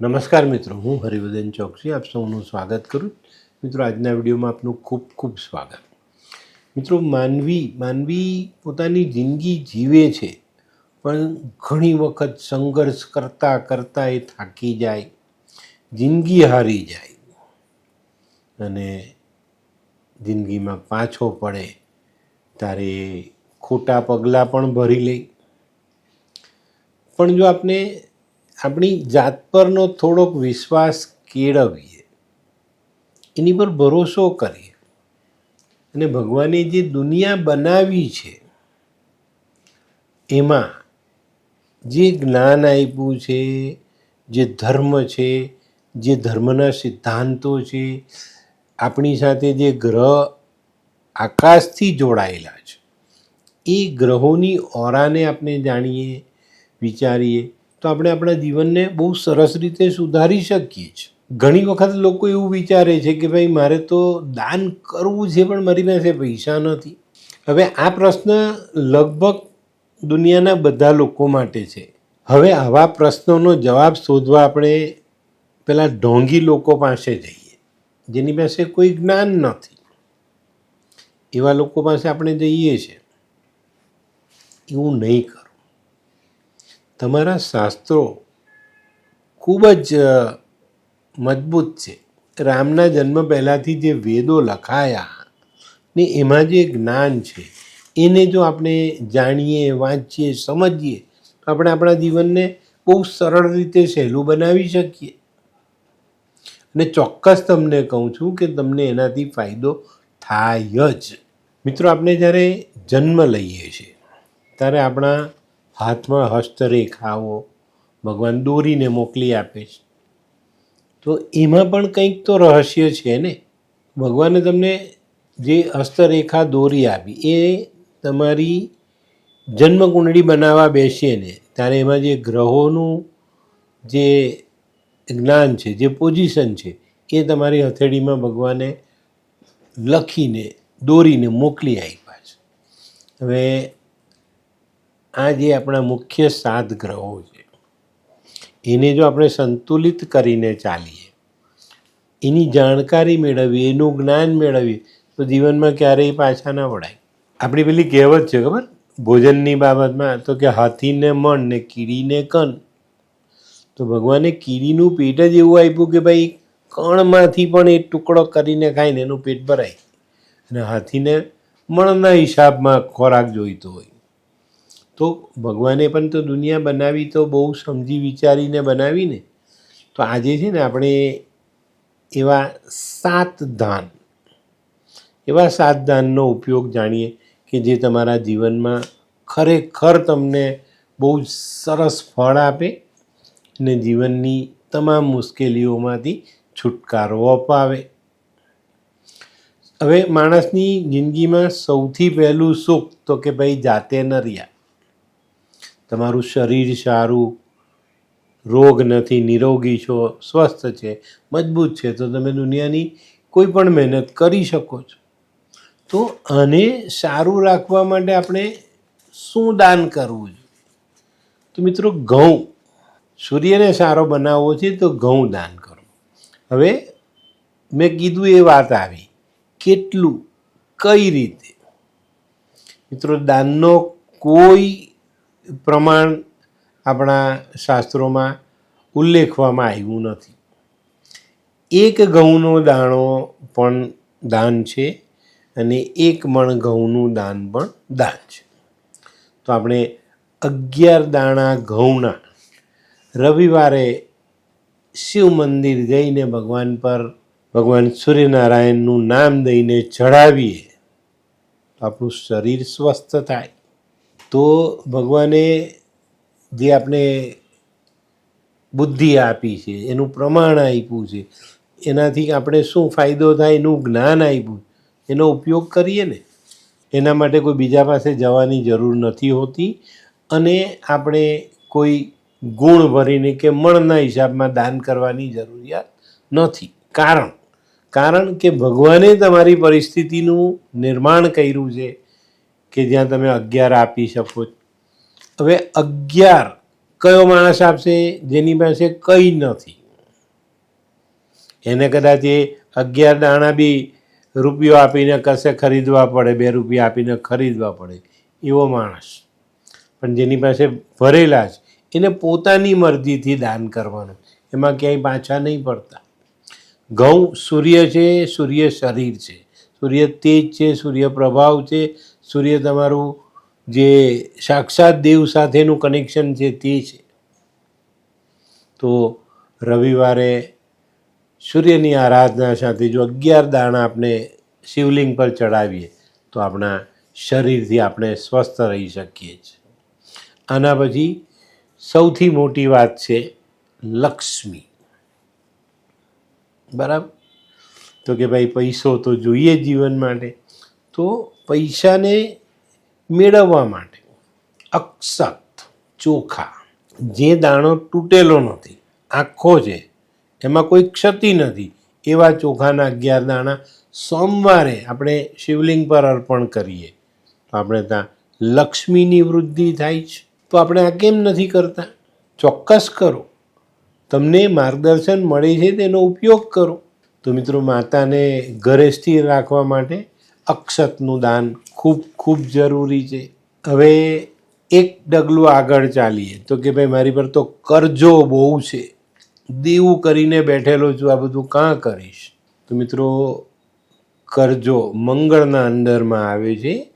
નમસ્કાર મિત્રો, હું હરિવર્ધન ચોકસી, આપ સૌનું સ્વાગત કરું. મિત્રો, આજના વિડીયોમાં આપનું ખૂબ ખૂબ સ્વાગત. મિત્રો, માનવી માનવી પોતાની જિંદગી જીવે છે, પણ ઘણી વખત સંઘર્ષ કરતાં કરતાં એ થાકી જાય, જિંદગી હારી જાય અને જિંદગીમાં પાછો પડે, ત્યારે ખોટા પગલાં પણ ભરી લે. પણ જો આપણે આપણી જાત પરનો થોડોક વિશ્વાસ કેળવીએ. એની પર ભરોસો કરીએ. અને ભગવાને જે દુનિયા બનાવી છે, એમાં જે જ્ઞાન આપ્યું છે, જે ધર્મ છે, જે ધર્મના સિદ્ધાંતો છે, આપણી સાથે જે ગ્રહ આકાશથી જોડાયેલા છે, એ ગ્રહોની ઓરાને આપણે જાણીએ, વિચારીએ. તો આપણે આપણા જીવનને બહુ સરસ રીતે સુધારી શકીએ છીએ. ઘણી વખત લોકો એવું વિચારે છે કે ભાઈ, મારે તો દાન કરવું છે પણ મારી પાસે પૈસા નથી. હવે આ પ્રશ્ન લગભગ દુનિયાના બધા લોકો માટે છે. હવે આવા પ્રશ્નોનો જવાબ શોધવા આપણે પેલા ઢોંગી લોકો પાસે જઈએ, જેની પાસે કોઈ જ્ઞાન નથી. એવા લોકો પાસે આપણે જઈએ છીએ. એવું નહીં કરો. તમારા શાસ્ત્રો ખૂબ જ મજબૂત છે. રામના જન્મ પહેલાંથી જે વેદો લખાયા ને એમાં જે જ્ઞાન છે, એને જો આપણે જાણીએ, વાંચીએ, સમજીએ, તો આપણે આપણા જીવનને બહુ સરળ રીતે સહેલું બનાવી શકીએ. અને ચોક્કસ તમને કહું છું કે તમને એનાથી ફાયદો થાય જ. મિત્રો, આપણે જ્યારે જન્મ લઈએ છીએ, ત્યારે આપણા હાથમાં હસ્તરેખાઓ ભગવાન દોરીને મોકલી આપે છે. તો એમાં પણ કંઈક તો રહસ્ય છે ને? ભગવાને તમને જે હસ્તરેખા દોરી આપી, એ તમારી જન્મકુંડળી બનાવવા બેસીએ ને, ત્યારે એમાં જે ગ્રહોનું જે જ્ઞાન છે, જે પોઝિશન છે, એ તમારી હથેળીમાં ભગવાને લખીને, દોરીને મોકલી આપ્યા છે. હવે આ જે આપણા મુખ્ય સાત ગ્રહો છે, એને જો આપણે સંતુલિત કરીને ચાલીએ, એની જાણકારી મેળવીએ, એનું જ્ઞાન મેળવીએ, તો જીવનમાં ક્યારેય પાછા ના વળાય. આપણી પેલી કહેવત છે ખબર? ભોજનની બાબતમાં તો કે હાથીને મણ ને કીડીને કન. તો ભગવાને કીડીનું પેટ જ એવું આપ્યું કે ભાઈ, કણમાંથી પણ એ ટુકડો કરીને ખાઈને એનું પેટ ભરાય. અને હાથીને મણના હિસાબમાં ખોરાક જોઈતો હોય. તો ભગવાને પણ તો દુનિયા બનાવી તો બહુ સમજી વિચારીને બનાવીને, તો આજે છે ને આપણે એવા સાત દાન, એવા સાત દાનનો ઉપયોગ જાણીએ કે જે તમારા જીવનમાં ખરેખર તમને બહુ સરસ ફળ આપે અને જીવનની તમામ મુશ્કેલીઓમાંથી છુટકારો અપાવે. હવે માણસની જિંદગીમાં સૌથી પહેલું સુખ તો કે ભાઈ જાતે ન રહ્યા તમારું શરીર સારું, રોગ નથી, નિરોગી છો, સ્વસ્થ છે, મજબૂત છે, તો તમે દુનિયાની કોઈ પણ મહેનત કરી શકો છો. તો આને સારું રાખવા માટે આપણે શું દાન કરવું જોઈએ? તો મિત્રો ઘઉં, સૂર્યને સારો બનાવવો છે, તો ઘઉં દાન કરો. હવે મેં કીધું એ વાત આવી, કેટલું, કઈ રીતે? મિત્રો દાનનો કોઈ પ્રમાણ આપણા શાસ્ત્રોમાં ઉલ્લેખવામાં આવ્યું નથી. એક ઘઉંનો દાણો પણ દાન છે અને એક મણ ઘઉંનું દાન પણ દાન છે. તો આપણે અગિયાર દાણા ઘઉંના રવિવારે શિવ મંદિર જઈને ભગવાન પર ભગવાન સૂર્યનારાયણનું નામ દઈને ચઢાવીએ આપણું શરીર સ્વસ્થ થાય. તો ભગવાને જે આપણે બુદ્ધિ આપી છે, એનું પ્રમાણ આપ્યું છે, એનાથી આપણે શું ફાયદો થાય એનું જ્ઞાન આપ્યું, એનો ઉપયોગ કરીએ ને, એના માટે કોઈ બીજા પાસે જવાની જરૂર નથી હોતી અને આપણે કોઈ ગુણ ભરીને કે મણના હિસાબમાં દાન કરવાની જરૂરિયાત નથી. કારણ કારણ કે ભગવાને તમારી પરિસ્થિતિનું નિર્માણ કર્યું છે કે જ્યાં તમે અગિયાર આપી શકો હવે અગિયાર કયો માણસ આપશે? જેની પાસે કંઈ નથી. એને કદાચ એ અગિયાર દાણા બી રૂપિયો આપીને કશે ખરીદવા પડે, બે રૂપિયા આપીને ખરીદવા પડે, એવો માણસ. પણ જેની પાસે ભરેલા છે, એને પોતાની મરજીથી દાન કરવાનું. એમાં ક્યાંય પાછા નહીં પડતા. ઘઉં સૂર્ય છે, સૂર્ય શરીર છે. સૂર્ય તેજ છે, સૂર્ય પ્રભાવ છે સૂર્ય તમારું જે સાક્ષાત દેવ સાથેનું કનેક્શન છે તે છે. તો રવિવારે સૂર્યની આરાધના સાથે જો અગિયાર દાણા આપણે શિવલિંગ પર ચડાવીએ, તો આપણા શરીરથી આપણે સ્વસ્થ રહી શકીએ છીએ. આના પછી સૌથી મોટી વાત છે લક્ષ્મી. બરાબર? તો કે ભાઈ પૈસો તો જોઈએ જીવન માટે. તો પૈસાને મેળવવા માટે અક્ષત ચોખા, જે દાણો તૂટેલો નથી, આખો છે, એમાં કોઈ ક્ષતિ નથી. એવા ચોખાના અગિયાર દાણા સોમવારે આપણે શિવલિંગ પર અર્પણ કરીએ. તો આપણે ત્યાં લક્ષ્મીની વૃદ્ધિ થાય છે. તો આપણે આ કેમ નથી કરતા? ચોક્કસ કરો. તમને માર્ગદર્શન મળે છે તેનો ઉપયોગ કરો. તો મિત્રો માતાને ઘરે સ્થિર રાખવા માટે અક્ષતનું દાન ખૂબ ખૂબ જરૂરી છે. હવે એક ડગલું આગળ ચાલીએ. તો કે ભાઈ મારી પર તો કરજો બહુ છે. દેવું કરીને બેઠેલો છું, આ બધું કાં કરીશ? તો મિત્રો, કરજો. મંગળના અંદરમાં આવે છે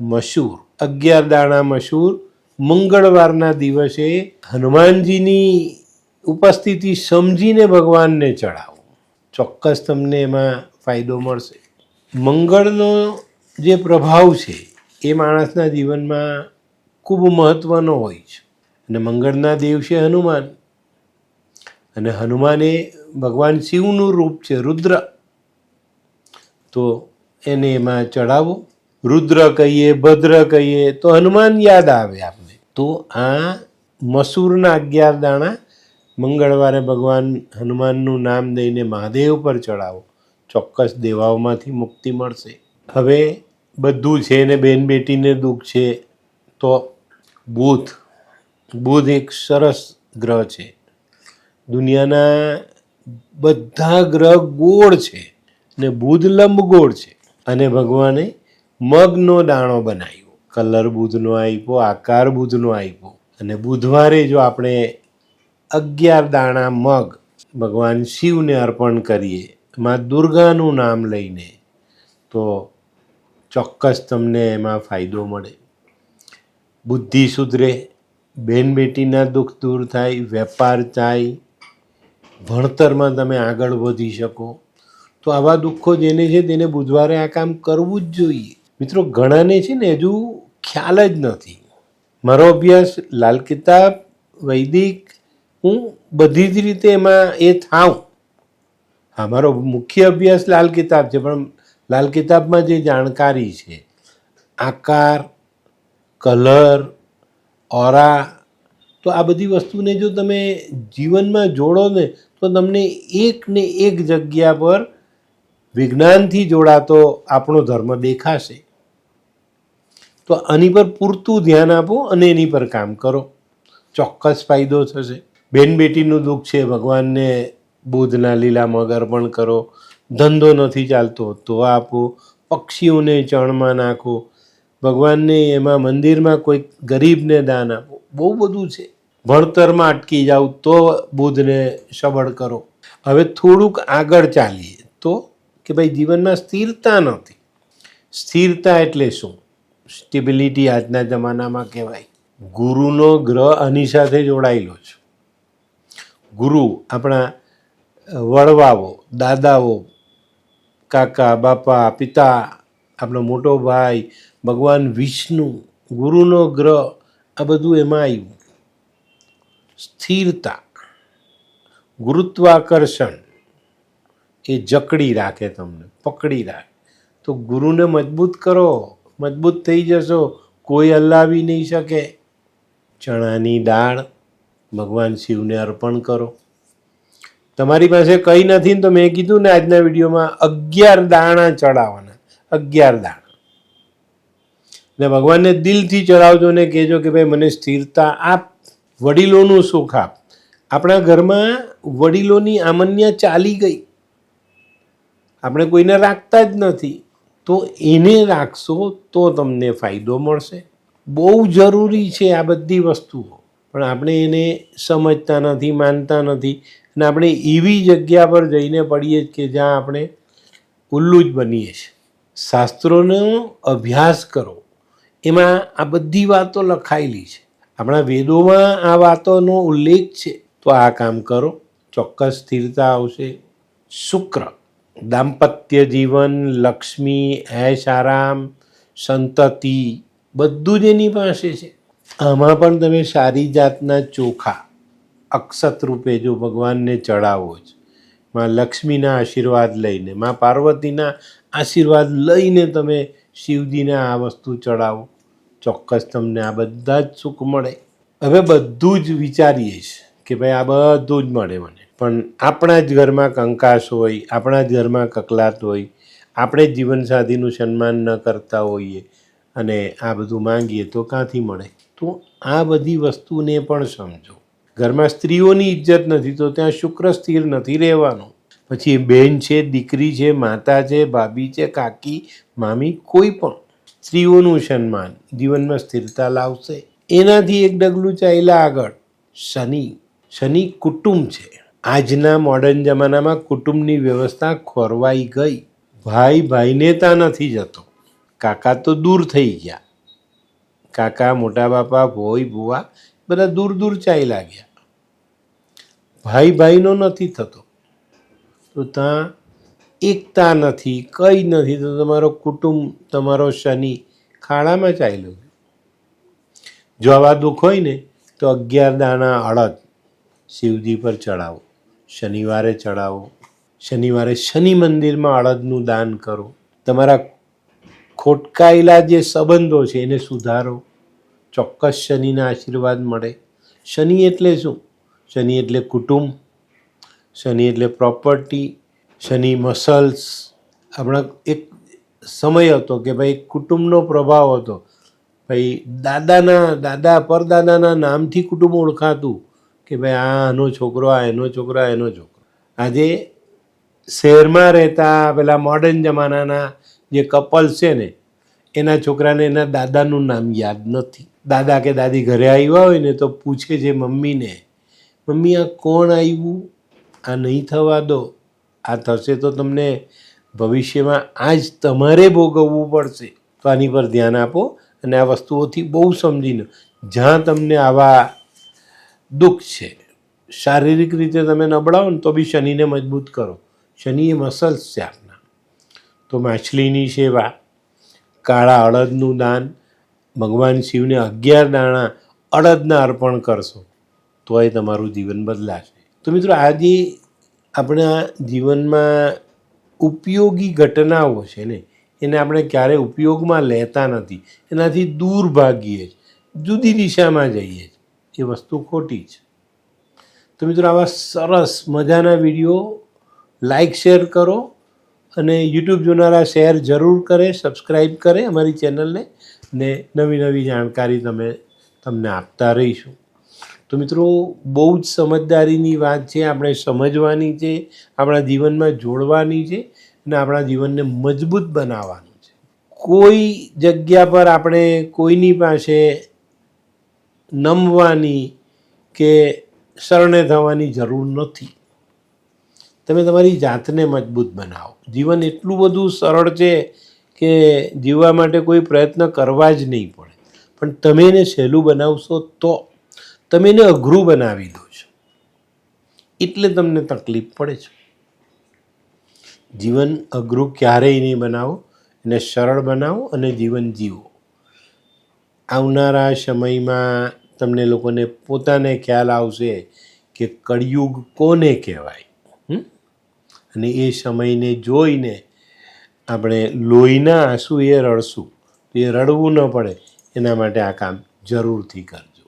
મશહૂર અગિયાર દાણા મશહૂર મંગળવારના દિવસે હનુમાનજીની ઉપસ્થિતિ સમજીને ભગવાનને ચડાવો ચોક્કસ તમને એમાં ફાયદો મળશે. મંગળનો જે પ્રભાવ છે, એ માણસના જીવનમાં ખૂબ મહત્ત્વનો હોય છે. અને મંગળના દેવ છે હનુમાન. અને હનુમાન એ ભગવાન શિવનું રૂપ છે રુદ્ર. તો એને એમાં ચડાવો રુદ્ર કહીએ, ભદ્ર કહીએ, તો હનુમાન યાદ આવે આપણે તો આ મસૂરના અગિયાર દાણા મંગળવારે ભગવાન હનુમાનનું નામ દઈને મહાદેવ પર ચડાવો ચોક્કસ દેવાઓમાંથી મુક્તિ મળશે. હવે બધું છે ને બેન બેટીને દુઃખ છે, તો બુધ બુધ એક સરસ ગ્રહ છે. દુનિયાના બધા ગ્રહ ગોળ છે ને બુધ લંબગોળ છે. અને ભગવાને મગનો દાણો બનાવ્યો. કલર બુધનો આપ્યો, આકાર બુધનો આપ્યો. અને બુધવારે જો આપણે અગિયાર દાણા મગ ભગવાન શિવને અર્પણ કરીએ માં દુર્ગાનું નામ લઈને તો ચોક્કસ તમને એમાં ફાયદો મળે. બુદ્ધિ સુધરે, બેન બેટીના દુઃખ દૂર થાય, વેપાર થાય, ભણતરમાં તમે આગળ વધી શકો. તો આવા દુઃખો જેને છે તેને બુધવારે આ કામ કરવું જ જોઈએ. મિત્રો, ઘણાને છે ને હજુ ખ્યાલ જ નથી. મારો અભ્યાસ, લાલ કિતાબ, વૈદિક, હું બધી જ રીતે એમાં એ થાઉં. હા, મારો મુખ્ય અભ્યાસ લાલ કિતાબ છે, પણ લાલ કિતાબમાં જે જાણકારી છે, આકાર, કલર, ઓરા, તો આ બધી વસ્તુને જો તમે જીવનમાં જોડો ને, તો તમને એક ને એક જગ્યા પર વિજ્ઞાનથી જોડાતો આપણો ધર્મ દેખાશે. તો આની પર પૂરતું ધ્યાન આપો અને એની પર કામ કરો. ચોક્કસ ફાયદો થશે. બેન બેટીનું દુઃખ છે, ભગવાનને બુધના લીલા મગ અર્પણ કરો. ધંધો નથી ચાલતો. તો આપો. પક્ષીઓને ચણમાં નાખો. ભગવાનને એમાં મંદિરમાં કોઈક ગરીબને દાન આપો. બહુ બધું છે. ભણતરમાં અટકી જાઓ તો બુધને સબળ કરો. હવે થોડુંક આગળ ચાલીએ તો કે ભાઈ જીવનમાં સ્થિરતા નથી. સ્થિરતા એટલે શું? સ્ટેબિલિટી આજના જમાનામાં કહેવાય. ગુરુનો ગ્રહ આની સાથે જોડાયેલો છે. ગુરુ આપણા વડવાઓ, દાદાઓ, કાકા, બાપા, પિતા, આપણો મોટો ભાઈ, ભગવાન વિષ્ણુ, ગુરુનો ગ્રહ, આ બધું એમાં આવ્યું. સ્થિરતા, ગુરુત્વાકર્ષણ, એ જકડી રાખે તમને, પકડી રાખે. તો ગુરુને મજબૂત કરો, મજબૂત થઈ જશો, કોઈ હલાવી નહીં શકે. ચણાની દાળ, ભગવાન શિવને અર્પણ કરો. તમારી પાસે કંઈ નથી તો મેં કીધું ને આજના વિડીયોમાં અગિયાર દાણા ચડાવવાના. અગિયાર દાણા. ને ભગવાનને દિલથી ચડાવજો ને કહેજો કે ભાઈ મને સ્થિરતા આપ, વડીલોનું સુખ આપ. આપણા ઘરમાં વડીલોની આમન્યા ચાલી ગઈ. આપણે કોઈને રાખતા જ નથી. તો એને રાખશો તો તમને ફાયદો મળશે. બહુ જરૂરી છે આ બધી વસ્તુઓ. પણ આપણે એને સમજતા નથી, માનતા નથી. અને આપણે એવી જગ્યા પર જઈને પડીએ કે જ્યાં આપણે ઉલ્લુ જ બનીએ છીએ. શાસ્ત્રોનો અભ્યાસ કરો. એમાં આ બધી વાતો લખાયેલી છે. આપણા વેદોમાં આ વાતોનો ઉલ્લેખ છે. તો આ કામ કરો. ચોક્કસ સ્થિરતા આવશે. શુક્ર. દાંપત્ય જીવન, લક્ષ્મી ऐश આરામ, સંતતિ, બધું જ એની પાસે છે. આમાં પણ તમે સારી જાતના ચોખા અક્ષત રૂપે જો ભગવાનને ચડાવો જ. માં લક્ષ્મીના આશીર્વાદ લઈને, માં પાર્વતીના આશીર્વાદ લઈને તમે શિવજીને આ વસ્તુ ચડાવો. ચોક્કસ તમને આ બધા જ સુખ મળે. હવે બધું જ વિચારીએ છીએ કે ભાઈ આ બધું જ મળે મને. પણ આપણા જ ઘરમાં કંકાસ હોય, આપણા જ ઘરમાં કકલાત હોય, આપણે જીવનસાથીનું સન્માન ન કરતા હોઈએ અને આ બધું માંગીએ તો ક્યાંથી મળે? તો આ બધી વસ્તુને પણ સમજો. ઘરમાં સ્ત્રીઓની ઇજ્જત નથી, તો ત્યાં શુક્ર સ્થિર નથી રહેવાનું. પછી બેન છે, દીકરી છે, માતા છે, ભાભી છે, કાકી, મામી, કોઈ પણ સ્ત્રીઓનું સન્માન જીવનમાં સ્થિરતા લાવશે. એનાથી એક ડગલું ચાલ્યા આગળ, શનિ. શનિ કુટુંબ છે. આજના મોડર્ન જમાનામાં કુટુંબની વ્યવસ્થા ખોરવાઈ ગઈ. ભાઈ ભાઈને ત્યાં નથી જતો. કાકા તો દૂર થઈ ગયા. કાકા, મોટા બાપા ભોય ભુવા બધા દૂર દૂર ચાલ્યા ગયા ભાઈ ભાઈનો નથી થતો. તો ત્યાં એકતા નથી, કંઈ નથી. તો તમારો કુટુંબ, તમારો શનિ ખાડામાં ચાલ્યો જો આવા દુઃખ હોય ને, તો અગિયાર દાણા અડદ શિવજી પર ચડાવો. શનિવારે ચડાવો. શનિવારે શનિ મંદિરમાં અડદનું દાન કરો. તમારા ખોટકાયેલા જે સંબંધો છે એને સુધારો. ચોક્કસ શનિના આશીર્વાદ મળે. શનિ એટલે શું? શનિ એટલે કુટુંબ, શનિ એટલે પ્રોપર્ટી શનિ મસલ્સ આપણા એક સમય હતો કે ભાઈ કુટુંબનો પ્રભાવ હતો. ભાઈ દાદાના, દાદા પરદાદાના નામથી કુટુંબ ઓળખાતું કે ભાઈ આ આનો છોકરો, આ એનો છોકરો, આ એનો છોકરો. આજે શહેરમાં રહેતા પેલા મોડર્ન જમાનાના જે કપલ છે ને, એના છોકરાને એના દાદાનું નામ યાદ નથી. દાદા કે દાદી ઘરે આવ્યા હોય ને તો પૂછે છે મમ્મીને, મમ્મી, આ કોણ આવ્યું? આ નહીં થવા દો. આ થશે તો તમને ભવિષ્યમાં આ જ તમારે ભોગવવું પડશે. તો આની પર ધ્યાન આપો અને આ વસ્તુઓથી બહુ સમજીને, જ્યાં તમને આવા દુઃખ છે, શારીરિક રીતે તમે નબળાવો ને તો બી શનિને મજબૂત કરો. શનિ એ મસલ્સ છે આપના તો માછલીની સેવા, કાળા અડદનું દાન ભગવાન શિવને અગિયાર દાણા અડદના અર્પણ કરશો, તોય તમારું જીવન બદલાશે. તો મિત્રો, આજે આપણા જીવનમાં ઉપયોગી ઘટનાઓ છે ને, એને આપણે ક્યારે ઉપયોગમાં લેતા નથી, એનાથી દૂર ભાગીએ જુદી દિશામાં જઈએ એ વસ્તુ ખોટી છે. તો મિત્રો, આવા સરસ મજાના વીડિયો લાઈક, શેર કરો અને યુટ્યુબ જોનારા શેર જરૂર કરે સબસ્ક્રાઈબ કરે અમારી ચેનલને. ને નવી નવી જાણકારી તમે તમને આપતા રહીશું. તો મિત્રો, બહુ જ સમજદારીની વાત છે, આપણે સમજવાની છે, આપણા જીવનમાં જોડવાની છે અને આપણા જીવનને મજબૂત બનાવવાનું છે. કોઈ જગ્યા પર આપણે કોઈની પાસે નમવાની કે શરણે થવાની જરૂર નથી. તમે તમારી જાતને મજબૂત બનાવો. જીવન એટલું બધું સરળ છે કે જીવવા માટે કોઈ પ્રયત્ન કરવા જ નહીં પડે. પણ તમે એને સહેલું બનાવશો તો તમે એને અઘરું બનાવી દો છો. એટલે તમને તકલીફ પડે છે. જીવન અઘરું ક્યારેય નહીં બનાવો, એને સરળ બનાવો અને જીવન જીવો. આવનારા સમયમાં તમને લોકોને પોતાને ખ્યાલ આવશે કે કળિયુગ કોને કહેવાય? અને એ સમયને જોઈને આપણે લોહીના આંસુ એ રડશું. એ રડવું ન પડે. એના માટે આ કામ જરૂરથી કરજો.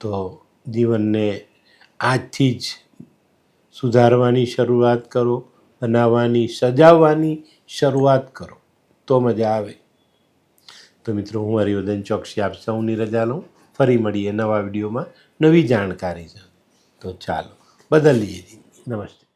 તો જીવનને આજથી જ સુધારવાની શરૂઆત કરો, બનાવવાની, સજાવવાની શરૂઆત કરો. તો મજા આવે. તો મિત્રો, હું હરિવર્ધન ચોકસી આપ સૌની રજા લઉં. ફરી મળીએ નવા વિડીયોમાં નવી જાણકારી છે તો ચાલો, બદલીએ નમસ્તે.